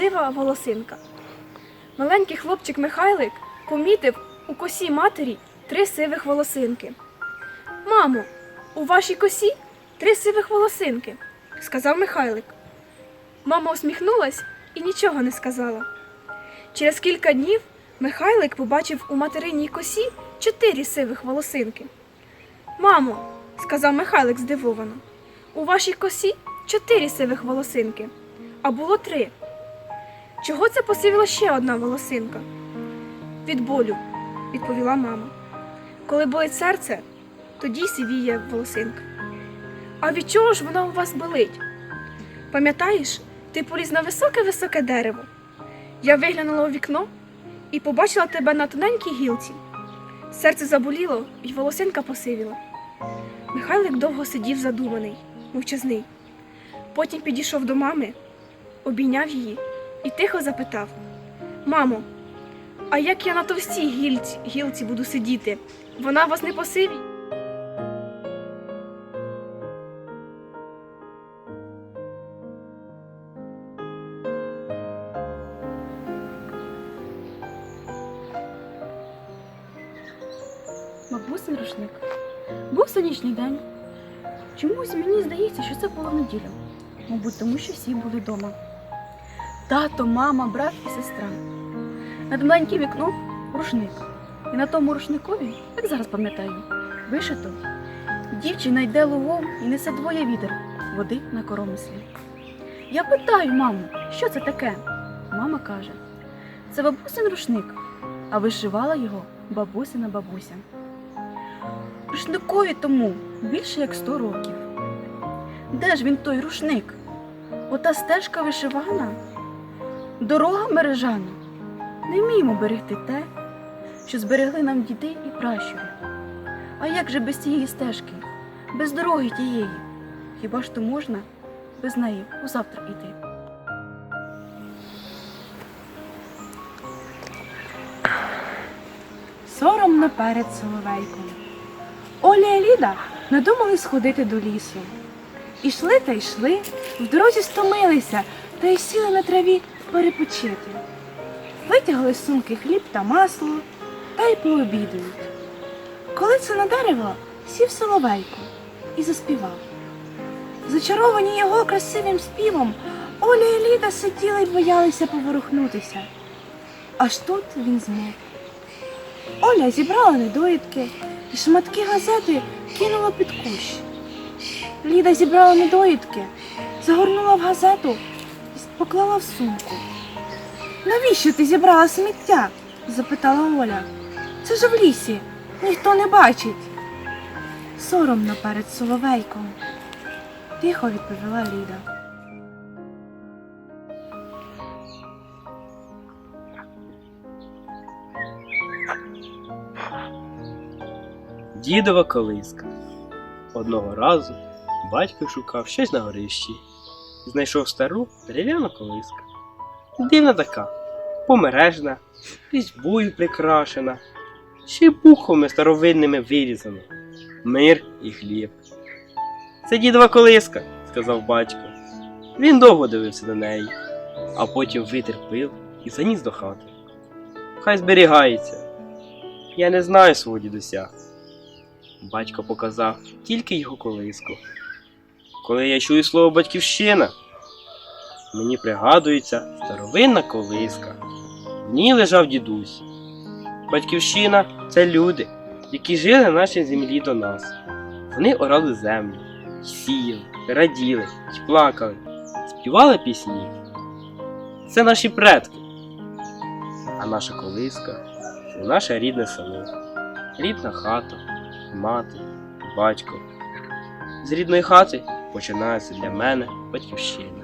сива волосинка. Маленький хлопчик Михайлик помітив у косі матері три сивих волосинки. Мамо, у вашій косі три сивих волосинки, сказав Михайлик. Мама усміхнулась і нічого не сказала. Через кілька днів Михайлик побачив у материній косі чотири сивих волосинки. Мамо, сказав Михайлик здивовано, у вашій косі чотири сивих волосинки, а було три. Чого це посивіла ще одна волосинка? Від болю, відповіла мама. Коли болить серце, тоді сивіє волосинка. А від чого ж вона у вас болить? Пам'ятаєш, ти поліз на високе-високе дерево. Я виглянула у вікно і побачила тебе на тоненькій гілці. Серце заболіло і волосинка посивіла. Михайлик довго сидів задуманий, мовчазний. Потім підійшов до мами, обійняв її і тихо запитав: Мамо, а як я на товстій гілці, гілці буду сидіти? Вона вас не посивить? Бабусин рушник. Був сонячний день. Чомусь мені здається, що це була неділя. Мабуть, тому що всі були вдома. Тато, мама, брат і сестра. Над маленьким вікном рушник. І на тому рушникові, як зараз пам'ятаю, вишито. Дівчина йде лугом і несе двоє відер води на коромислі. Я питаю маму, що це таке? Мама каже: це бабусин рушник, а вишивала його бабусина бабуся. Рушникові тому більше як сто років. Де ж він той рушник? Ота стежка вишивана, дорога мережана. Не вміємо берегти те, що зберегли нам діди і пращури. А як же без цієї стежки, без дороги тієї? Хіба ж то можна без неї у завтра йти? соромно перед соловейком. Оля і Ліда надумали сходити до лісу. Ішли та йшли, в дорозі стомилися та й сіли на траві перепочити. Витягли з сумки хліб та масло та й пообідають. Коли це на дерево сів соловейко і заспівав. Зачаровані його красивим співом, Оля і Ліда сиділи й боялися поворухнутися. Аж тут він змовк. Оля зібрала недоїдки і шматки газети кинула під кущ. Ліда зібрала недоїдки, загорнула в газету поклала в сумку. Навіщо ти зібрала сміття? запитала Оля. Це ж в лісі, ніхто не бачить. Соромно перед соловейком, тихо відповіла Ліда. Дідова колиска. Одного разу батько шукав щось на горищі знайшов стару дерев'яну колиску. Дивна така, помережна, різьбою прикрашена, ще й бухами старовинними вирізана. Мир і хліб. Це дідова колиска, сказав батько. Він довго дивився на неї, а потім витер пил і заніс до хати. Хай зберігається. Я не знаю свого дідуся. Батько показав тільки його колиску. Коли я чую слово батьківщина, мені пригадується старовинна колиска. В ній лежав дідусь. Батьківщина це люди, які жили на нашій землі до нас. Вони орали землю, сіяли, раділи, плакали, співали пісні. Це наші предки. А наша колиска це наше рідне село, рідна хата мати, батько. З рідної хати починається для мене батьківщина.